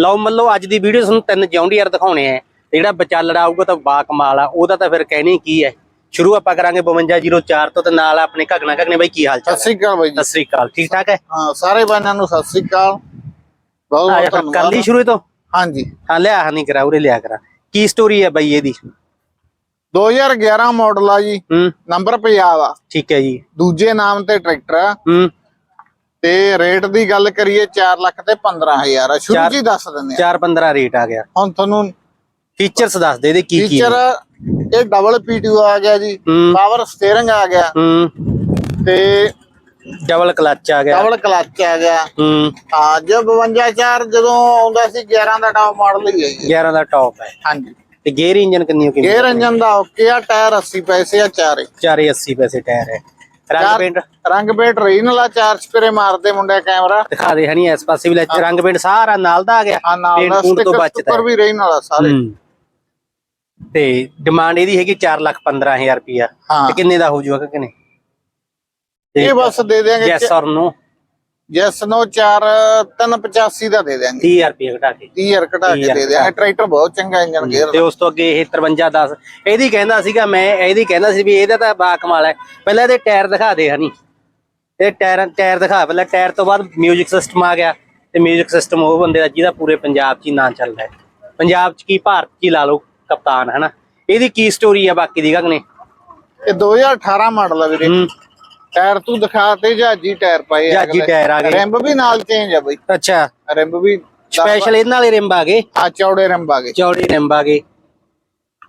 ਲਓ ਮੱਲੋ ਅੱਜ ਦੀ ਵੀਡੀਓ ਤੁਹਾਨੂੰ ਤਿੰਨ ਜੌਂਡੀਅਰ ਦਿਖਾਉਣੇ ਆ। ਜਿਹੜਾ ਵਿਚਾਲੜਾ ਆਊਗਾ ਤਾਂ ਬਾ ਕਮਾਲ ਆ। ਉਹਦਾ ਤਾਂ ਫਿਰ ਕਹਿਣੀ ਕੀ ਹੈ ਸ਼ੁਰੂ ਆਪਾਂ ਕਰਾਂਗੇ 5204 ਤੋਂ ਤੇ ਨਾਲ ਆਪਣੇ ਘਗਣਾ ਘਗਨੇ ਬਾਈ ਕੀ ਹਾਲ ਚਾਲ? ਸਤਿ ਸ੍ਰੀ ਅਕਾਲ ਬਾਈ ਜੀ। ਸਤਿ ਸ੍ਰੀ ਅਕਾਲ। ਠੀਕ ਠਾਕ ਹੈ? ਹਾਂ ਸਾਰੇ ਬਾਈਆਂ ਨੂੰ ਸਤਿ ਸ੍ਰੀ ਅਕਾਲ। ਬਹੁਤ ਬਹੁਤ ਫਿਰ ਕਰ ਧੰਨਵਾਦ ਲਈ ਸ਼ੁਰੂ ਤੋਂ? ਹਾਂਜੀ। ਹਾਂ ਲਿਆ ਹਾਂ ਨਹੀਂ ਕਰਾ ਉਰੇ ਲਿਆ ਕਰਾ। ਕੀ ਸਟੋਰੀ ਹੈ ਬਾਈ ਇਹਦੀ? 2011 ਮਾਡਲ ਆ ਜੀ। ਹੂੰ। ਨੰਬਰ ਪੰਜਾਬ ਆ। ਠੀਕ ਹੈ ਜੀ। ਦੂਜੇ ਨਾਮ ਤੇ ਟਰੈਕਟਰ ਆ। ਹੂੰ। ਤੇ ਰੇਟ ਦੀ ਗੱਲ ਕਰੀਏ 4 ਲੱਖ ਤੇ 15000 ਆ। ਸ਼ੁਰੂ ਚਾਰ- ਜੀ ਦੱਸ ਦਿੰਦੇ ਆ। 4 15 ਰੇਟ ਆ ਗਿਆ। ਹੁਣ ਤੁਹਾਨੂੰ ਫੀਚਰਸ ਦੱਸ ਦੇ ਇਹਦੇ ਕੀ ਕੀ ਫੀਚਰ ਇਹ ਡਬਲ ਪੀਟੀਓ ਆ ਗਿਆ ਜੀ। ਹੂੰ। ਪਾਵਰ ਸਟੀਅਰਿੰਗ ਆ ਗਿਆ। ਹੂੰ। ਤੇ ਡਬਲ ਕਲਚ ਆ ਗਿਆ। ਡਬਲ ਕਲਚ ਆ ਗਿਆ। ਹੂੰ। ਹਾਂ ਜੋ 524 ਜਦੋਂ ਆਉਂਦਾ ਸੀ 11 ਦਾ ਟਾਪ ਮਾਡਲ ਹੀ ਹੈ ਜੀ। 11 ਦਾ ਟੌਪ ਹੈ। ਹਾਂਜੀ। ਤੇ ਗੇਅਰ ਇੰਜਨ ਕਿੰਨੀ ਕਿੰਨੀ ਗੇਅਰ ਇੰਜਨ ਦਾ ਓਕੇ ਆ ਟਾਇਰ 80 ਪੈਸੇ ਆ ਚਾਰੇ। 480 ਪੈਸੇ ਟਾਇਰ ਹੈ। ਰੰਗ ਪੇਂਟ। ਰੰਗ ਪੇਟ ਰੀਨਲ ਆ ਚਾਰ ਸਪਰੇ ਮਾਰਦੇ ਮੁੰਡੇ ਕੈਮਰਾ। ਦਿਖਾ ਦੇ ਹਣੀ ਇਸ ਪਾਸੇ ਵੀ ਲੈ ਰੰਗ ਪੇਂਟ ਸਾਰਾ ਨਾਲ ਦਾ ਆ ਗਿਆ। ਨਾਲ ਦਾ ਤੋਂ ਬਚਦਾ ਉੱਪਰ ਵੀ ਰੀਨਲ ਆ ਸਾਰੇ। ਤੇ ਡਿਮਾਂਡ ਇਹਦੀ ਹੈਗੀ 4 ਲੱਖ 15000 ਰੁਪਿਆ ਤੇ ਕਿੰਨੇ ਦਾ ਹੋ ਜਾਊਗਾ ਕਿ ਨਹੀਂ ਇਹ ਬਸ ਦੇ ਦੇਾਂਗੇ ਯੈਸ ਨੋ ਜੈਸ ਨੋ 4 385 ਦਾ ਦੇ ਦੇਾਂਗੇ 30000 ਰੁਪਏ ਘਟਾ ਕੇ 30 ਹਜ਼ਾਰ ਘਟਾ ਕੇ ਦੇ ਦੇਾਂਗੇ ਟਰੈਕਟਰ ਬਹੁਤ ਚੰਗਾ ਇੰਜਨ ਗੇਅਰ ਤੇ ਉਸ ਤੋਂ ਅੱਗੇ ਇਹ 53 10 ਇਹਦੀ ਕਹਿੰਦਾ ਸੀਗਾ ਮੈਂ ਇਹਦੀ ਕਹਿੰਦਾ ਸੀ ਵੀ ਇਹਦਾ ਤਾਂ ਬਾ ਕਮਾਲ ਹੈ ਪਹਿਲਾਂ ਇਹਦੇ ਟਾਇਰ ਦਿਖਾ ਦੇ ਹਨੀ ਇਹ ਟਾਇਰ ਟਾਇਰ ਦਿਖਾ ਪਹਿਲਾਂ ਟਾਇਰ ਤੋਂ ਬਾਅਦ 뮤직 ਸਿਸਟਮ ਆ ਗਿਆ ਤੇ 뮤직 ਸਿਸਟਮ ਉਹ ਬੰਦੇ ਦਾ ਜਿਹਦਾ ਪੂਰੇ ਪੰਜਾਬ 'ਚ ਹੀ ਨਾਂ ਚੱਲਦਾ ਹੈ ਪੰਜਾਬ 'ਚ ਕੀ ਭਾਰਤ 'ਚ ਹੀ ਲਾ ਲਓ ਕਪਤਾਨ ਹਨਾ ਇਹਦੀ ਕੀ ਸਟੋਰੀ ਆ ਬਾਕੀ ਦੀ ਗਗਨੇ ਇਹ 2018 ਮਾਡਲ ਆ ਵੀਰੇ ਹੂੰ ਟਾਇਰ ਤੂੰ ਦਿਖਾ ਤੇ ਜਹਾਜੀ ਟਾਇਰ ਪਏ ਆ ਜਹਾਜੀ ਅਗਲੇ। ਟਾਇਰ ਆ ਗਏ। ਰਿੰਬ ਵੀ ਨਾਲ ਚੇਂਜ ਆ ਬਈ। ਅੱਛਾ। ਰਿੰਬ ਵੀ ਸਪੈਸ਼ਲ ਇਹਦੇ ਨਾਲ ਹੀ ਰਿੰਬ ਆ ਗਏ? ਆ ਚੌੜੇ ਰਿੰਬ ਆ ਗਏ। ਚੌੜੇ ਰਿੰਬ ਆ ਗਏ।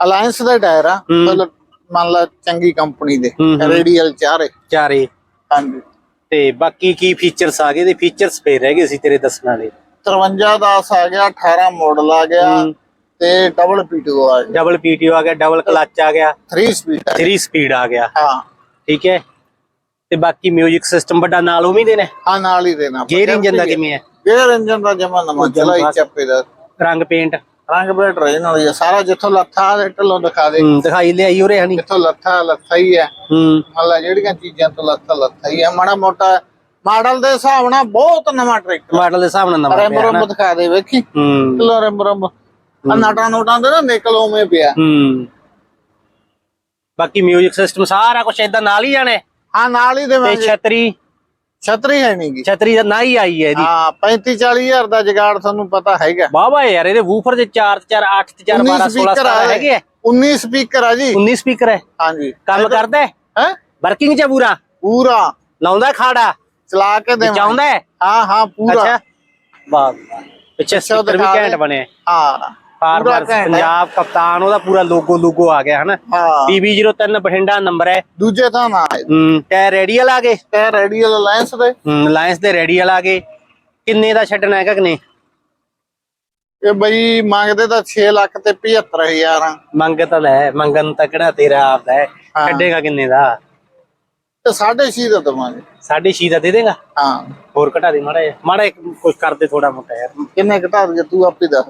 ਅਲਾਈਅੰਸ ਦਾ ਟਾਇਰ ਆ। ਹੂੰ। ਮਤਲਬ ਮੰਨ ਲਾ ਚੰਗੀ ਕੰਪਨੀ ਦੇ। ਹੂੰ, ਹੂੰ। ਰੇਡੀਅਲ ਚਾਰੇ। ਚਾਰੇ। ਹਾਂਜੀ। ਤੇ ਬਾਕੀ ਕੀ ਫੀਚਰਸ ਆ ਗਏ? ਇਹਦੇ ਫੀਚਰਸ ਫੇਰ ਰਹਿ ਗਏ ਸੀ ਤੇਰੇ ਦੱਸਣ ਵਾਲੇ। 53 10 ਆ ਗਿਆ 18 ਮਾਡਲ ਆ ਗਿਆ ਹੂੰ। ਤੇ ਡਬਲ ਪੀਟੀਓ ਆ ਗਿਆ। ਡਬਲ ਪੀਟੀਓ ਆ ਗਿਆ ਡਬਲ ਕਲਚ ਆ ਗਿਆ। 3 ਸਪੀਡ ਆ 3 ਸਪੀਡ ਆ ਗਿਆ। ਹਾਂ। ਠੀਕ ਹੈ। ਤੇ ਬਾਕੀ 뮤직 ਸਿਸਟਮ ਵੱਡਾ ਨਾਲ ਉਵੇਂ ਦੇ ਨੇ ਆ ਨਾਲ ਹੀ ਦੇਣਾ ਗੇਅਰ ਇੰਜਨ ਦਾ ਕਿਵੇਂ ਹੈ ਗੇਅਰ ਇੰਜਨ ਦਾ ਜਮਾ ਨਵਾਂ ਚਲਾਈ ਚੱਪੇ ਦਾ ਰੰਗ ਪੇਂਟ ਰੰਗ ਬੇਟ ਰਹੇ ਨਾਲ ਹੀ ਆ। ਸਾਰਾ ਜਿੱਥੋਂ ਲੱਥਾ ਦੇ ਢੱਲੋਂ ਦਿਖਾ ਦੇ ਹੂੰ ਦਿਖਾਈ ਲਿਆਈ ਉਰੇ ਹਣੀ ਜਿੱਥੋਂ ਲੱਥਾ ਲੱਥਾ ਹੀ ਹੈ ਹੂੰ ਮੰਨ ਲਾ ਜਿਹੜੀਆਂ ਚੀਜ਼ਾਂ ਤੋਂ ਲੱਥਾ ਲੱਥਾ ਹੀ ਹੈ ਮਾੜਾ ਮੋਟਾ ਮਾਡਲ ਦੇ ਹਿਸਾਬ ਨਾਲ ਬਹੁਤ ਨਵਾਂ ਟਰੈਕਟਰ ਮਾਡਲ ਦੇ ਹਿਸਾਬ ਨਾਲ ਨਵਾਂ ਰੈਮ ਪਿਆ ਰਮ ਹਨਾ ਦਿਖਾ ਦੇ ਵੇਖੀ ਹੂੰ ਕਿਲੋ ਰੈਮ ਰਮ ਆ ਨਾਟਾਂ ਨੋਟਾਂ ਦੇ ਨਾ ਨਿਕਲ ਉਵੇਂ ਪਿਆ ਹੂੰ ਬਾਕੀ 뮤직 ਸਿਸਟਮ ਸਾਰਾ ਕੁਝ ਇਦਾਂ ਨਾਲ ਹੀ ਜਾਣਾ ਹੈ। ਨਾਲ ਹੀ ਤੇ ਦੇਵਾਂਗੇ ਛਤਰੀ। ਛਤਰੀ ਹੈ ਨਹੀਂਗੀ ਛਤਰੀ ਦਾ ਨਾ ਹੀ ਆਈ ਹੈ ਇਹਦੀ। ਹਾਂ 35 40 ਹਜ਼ਾਰ ਦਾ ਜਗਾੜ ਤੁਹਾਨੂੰ ਪਤਾ ਹੈਗਾ। ਵਾਹ ਯਾਰ ਇਹਦੇ ਵੂਫਰ ਦੇ 4 4 8 ਤੇ 4 12 16 speaker 17 ਹੈਗੇ ਆ। 19 ਸਪੀਕਰ ਆ ਜੀ। 19 ਸਪੀਕਰ ਹੈ। ਹਾਂਜੀ। ਕੰਮ ਕਰਦਾ ਹੈ? ਹੈ? ਵਰਕਿੰਗ ਚ ਪੂਰਾ? ਪੂਰਾ। ਲਾਉਂਦਾ ਖਾੜਾ? ਚਲਾ ਕੇ ਦੇਵਾਂ ਚਾਹੁੰਦਾ ਹੈ? ਹਾਂ ਹਾਂ ਪੂਰਾ। ਅੱਛਾ। ਵਾਹ। ਵਾਹ। ਪਿੱਛੇ ਸਪੀਕਰ ਵੀ ਦਿਖਾ ਘੈਂਟ ਦੇ। ਹਾਂ। ਫਾਰਮਰ ਘੈਂਟ ਹੈ। ਪੰਜਾਬ ਕਪਤਾਨ ਉਹਦਾ ਪੂਰਾ ਲੋਗੋ ਲੋਗੋ ਆ ਗਿਆ ਹਨਾ? ਹਾਂ। PB03 ਬਠਿੰਡਾ ਨੰਬਰ ਹੈ। ਦੂਜੇ ਤਾਂ ਨਾ ਹੂੰ ਟਾਇਰ ਰੇਡੀਅਲ ਆ ਗਏ ਇਹ ਰੇਡੀਅਲ ਅਲਾਈਅੰਸ ਦੇ। ਲਾਇੰਸ ਦੇ ਰੇਡੀਅਲ ਆ ਗਏ ਕਿੰਨੇ ਦਾ ਛੱਡਣਾ ਹੈਗਾ ਕਿ ਨਹੀਂ? ਇਹ ਬਈ ਮੰਗਦੇ ਤਾਂ 6 ਲੱਖ ਤੇ 75000 ਆ। ਮੰਗ ਤਾਂ ਲੈ ਮੰਗਣ ਤਾਂ ਕਿਹੜਾ ਤੇਰਾ ਆਪਦਾ ਹੈ। ਛੱਡੇਗਾ ਕਿੰਨੇ ਦਾ? ਤੇ 6.5 ਦਾ ਦਵਾਂਗੇ। ਸਾਢੇ ਛੇ ਦਾ ਦੇ ਦੇਗਾ? ਹਾਂ। ਹੋਰ ਘਟਾ ਦੇ ਮਾੜਾ ਜਿਹਾ। ਮਾੜਾ ਜਿਹਾ ਕੁਝ ਕਰ ਦੇ ਥੋੜਾ ਮੋਟਾ ਯਾਰ। ਕਿੰਨੇ ਘਟਾ ਦੇ ਤੂੰ ਆਪੇ ਦੱਸ।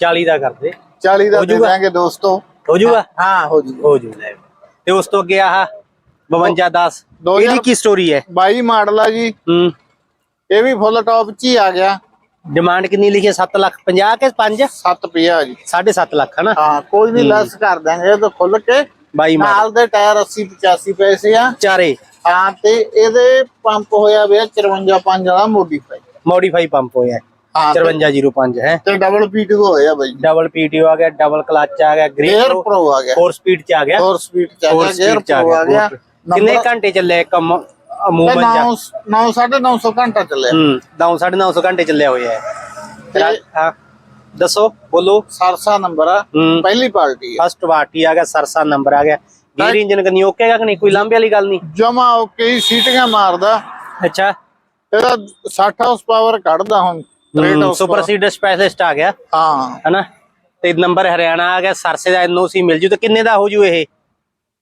40 ਦਾ ਕਰ ਦੇ 40 ਦਾ ਦੇ? ਦਾਂਗੇ ਦੋਸਤੋ। ਹੋ ਜਾਊਗਾ? ਹਾਂ ਹੋ ਜੂ ਹੋ ਜੂ ਤੇ ਉਸ ਤੋਂ ਅੱਗੇ ਆਹ 52 10 ਦੋ ਇਹਦੀ ਕੀ ਸਟੋਰੀ ਹੈ? 22 ਮਾਡਲ ਆ ਜੀ। ਹੂੰ। ਇਹ ਵੀ ਫੁੱਲ ਟੌਪ ਚ ਹੀ ਆ ਗਿਆ। ਡਿਮਾਂਡ ਕਿੰਨੀ ਲਿਖੀ ਹੈ? 7 ਲੱਖ 50 ਕੇ 5 7 ਪਿਆ ਜੀ। 7.5 ਲੱਖ ਹਨਾ? ਹਾਂ ਕੋਈ ਨਹੀਂ ਲੈਸ ਕਰ ਦਾਂਗੇ ਇਹ ਤਾਂ ਖੁੱਲ ਕੇ 22 ਮਾਡਲ। ਨਾਲ ਦੇ ਟਾਇਰ 80 85 ਪੈਸੇ ਆ। ਚਾਰੇ। ਹਾਂ ਤੇ ਇਹਦੇ ਪੰਪ ਹੋਇਆ ਵੇ 54 5 ਵਾਲਾ ਮੋਡੀਫਾਈ ਮੋਡੀਫਾਈ ਪੰਪ ਹੋਇਆ। ਹਾਂ ਤੇ- 5405 ਹੈ। ਤੇ ਡਬਲ ਪੀਟੀ ਹੋਇਆ ਬਾਈ। ਡਬਲ ਪੀਟੀਓ ਆ ਗਿਆ ਡਬਲ ਕਲਚ ਆ ਗਿਆ ਗੇਅਰ ਗ੍ਰੇਅਰ ਪ੍ਰੋ ਆ ਗਿਆ। 4 ਸਪੀਡ ਚ ਆ ਗਿਆ। 4 ਸਪੀਡ ਚ ਆ 4 ਗਿਆ ਗੇਅਰ ਸਪੀਡ ਚ ਆ ਪ੍ਰੋ ਆ ਗਿਆ। ਗਿਆ ਕਿੰਨੇ ਘੰਟੇ ਚੱਲੇ ਕੰਮ ਅਮੂਮਨ ਚ 9 950 ਘੰਟਾ ਚੱਲਿਆ। ਹੂੰ 9 950 ਘੰਟੇ ਚੱਲਿਆ ਹੋਇਆ ਹੈ। ਤੇ ਹਾਂ ਦੱਸੋ ਬੋਲੋ। ਸਰਸਾ ਨੰਬਰ ਆ। ਹੂੰ। ਪਹਿਲੀ ਪਾਰਟੀ ਆ। ਫਸਟ ਵਾਟੀ ਆ ਗਿਆ ਸਰਸਾ ਨੰਬਰ ਆ ਗਿਆ। ਗੇਅਰ ਇੰਜਨ ਕਨੀ ਓਕੇ ਹੈਗਾ ਕਿ ਨਹੀਂ? ਕੋਈ ਲਾਂਬੇ ਵਾਲੀ ਗੱਲ ਨਹੀਂ? ਜਮਾ ਓਕੇ ਸੀਟੀਆਂ ਮਾਰਦਾ। ਅੱਛਾ। ਇਹਦਾ 60 ਹਾਊਸ ਪਾਵਰ ਕੱਢਦਾ ਹੁਣ। 63 ਹਾਊਸ ਸੁਪਰ ਸੀਡਰ ਸਪੈਸ਼ਲਿਸਟ ਆ ਗਿਆ। ਹਾਂ। ਹਨਾ? ਤੇ ਨੰਬਰ ਹਰਿਆਣਾ ਆ ਗਿਆ ਸਰਸੇ ਦਾ ਐਨਓਸੀ ਮਿਲ ਜੂ ਤੇ ਕਿੰਨੇ ਦਾ ਹੋ ਜੂ ਇਹ?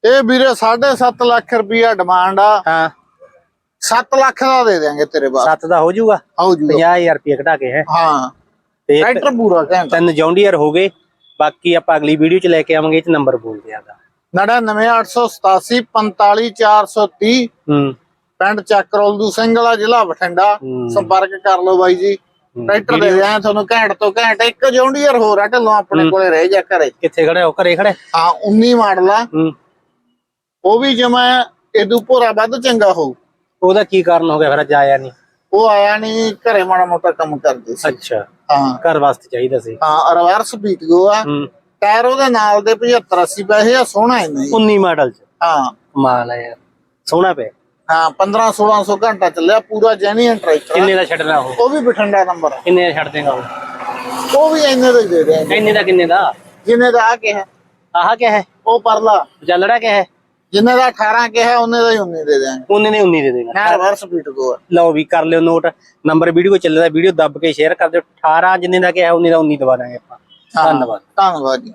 ਇਹ ਵੀਰੇ 7.5 ਲੱਖ ਰੁਪਇਆ ਡਿਮਾਂਡ ਆ। ਹਾਂ। 7 ਲੱਖ ਦਾ ਦੇ ਦਿਆਂਗੇ ਤੇਰੇ ਬਾਅਦ। 7 ਦਾ ਹੋ ਜੂਗਾ? ਆਉ ਜੂਗਾ। 50000 ਰੁਪਏ ਘਟਾ ਕੇ ਹੈ। ਹਾਂ। ਤੇ ਟਰੈਕਟਰ ਪੂਰਾ ਘੰਟਾ ਤਿੰਨ ਜੌਂਡੀਅਰ ਹੋ ਗਏ ਬਾਕੀ ਆਪਾਂ ਅਗਲੀ ਵੀਡੀਓ ਚ ਲੈ ਕੇ ਆਵਾਂਗੇ ਇਹ ਚ ਨੰਬਰ ਬੋਲਦੇ ਆਦਾ 99887 45430 ਹੂੰ। ਪਿੰਡ ਚੱਕ ਰੋਲਦੂ ਸਿੰਘ ਵਾਲਾ ਜ਼ਿਲ੍ਹਾ ਬਠਿੰਡਾ। ਹੂੰ। ਸੰਪਰਕ ਕਰ ਲਓ ਬਾਈ ਜੀ। ਟਰੈਕਟਰ ਦੇ ਦਿਆਂ ਤੁਹਾਨੂੰ ਘੈਂਟ ਤੋਂ ਘੈਂਟ ਇੱਕ ਜੌਂਡੀਅਰ ਹੋਰ ਆ ਢੱਲੋਂ ਆਪਣੇ ਕੋਲੇ ਰਹਿ ਜਾ ਘਰੇ। ਕਿੱਥੇ ਖੜੇ ਹੋ? ਘਰੇ ਖੜੇ? ਹਾਂ 19 ਮਾਡਲ ਆ। ਉਹ ਵੀ ਜਮਾ ਇਦੂ ਭੋਰਾ ਵੱਧ ਚੰਗਾ ਹੋਊ। ਉਹਦਾ ਕੀ ਕਾਰਨ ਹੋ ਗਿਆ ਫਿਰ? ਅੱਜ ਆਇਆ ਨਹੀਂ ਉਹ ਆਇਆ ਨਹੀਂ ਘਰੇ ਮਾੜਾ ਮੋਟਾ ਕੰਮ ਕਰਦੇ ਸੀ। ਅੱਛਾ। ਹਾਂ। ਘਰ ਵਾਸਤੇ ਚਾਹੀਦਾ ਸੀ। ਹਾਂ ਰਿਵਰਸ ਵੀਡੀਓ ਆ। ਹੂੰ। ਟਾਇਰ ਉਹਦੇ ਨਾਲ ਦੇ 75 80 ਪੈਸੇ ਆ ਸੋਹਣਾ ਹੈ ਨਹੀਂ। 19 ਮਾਡਲ ਚ। ਹਾਂ। ਕਮਾਲ ਹੈ ਯਾਰ। ਸੋਹਣਾ ਪਿਆ। ਹਾਂ 15 1600 ਘੰਟਾ ਚੱਲਿਆ ਪੂਰਾ ਜੈਨੂਇਨ ਟਰੈਕਟਰ ਕਿੰਨੇ ਦਾ ਛੱਡਣਾ ਉਹ? ਉਹ ਵੀ ਬਠਿੰਡਾ ਨੰਬਰ ਆ। ਕਿੰਨੇ ਦਾ ਛੱਡ ਦੇਗਾ ਉਹ? ਉਹ ਵੀ ਇੰਨੇ ਦਾ ਹੀ ਦੇ ਦੇ ਇੰਨੇ ਦਾ ਕਿੰਨੇ ਦਾ? ਜਿੰਨੇ ਦਾ ਆ ਕਿਹਾ। ਆਹ ਕਿਆ ਹੈ ਉਹ ਪਰਲਾ। ਜਲੜਾ ਕਿਆ ਹੈ ਜਿੰਨੇ ਦਾ 18 ਕਿਹਾ ਉਹਨੇ ਦਾ ਹੀ 19 ਦੇ ਦਿਆਂਗੇ ਉਹਨੇ ਨੇ 19 ਦੇ ਦੇਗਾ ਨਾ ਰਿਵਰਸ ਵੀਡੀਓ ਆ। ਲਓ ਵੀ ਕਰ ਲਿਓ ਨੋਟ ਨੰਬਰ ਵੀਡੀਓ ਚੱਲਦਾ ਵੀਡੀਓ ਦੱਬ ਕੇ ਸ਼ੇਅਰ ਕਰ ਦਿਓ। 18 ਜਿੰਨੇ ਦਾ ਕਿਹਾ 19 ਦਾ 19 ਦਵਾ ਦਾਂਗੇ ਆਪਾਂ। ਧੰਨਵਾਦ। ਧੰਨਵਾਦ ਜੀ।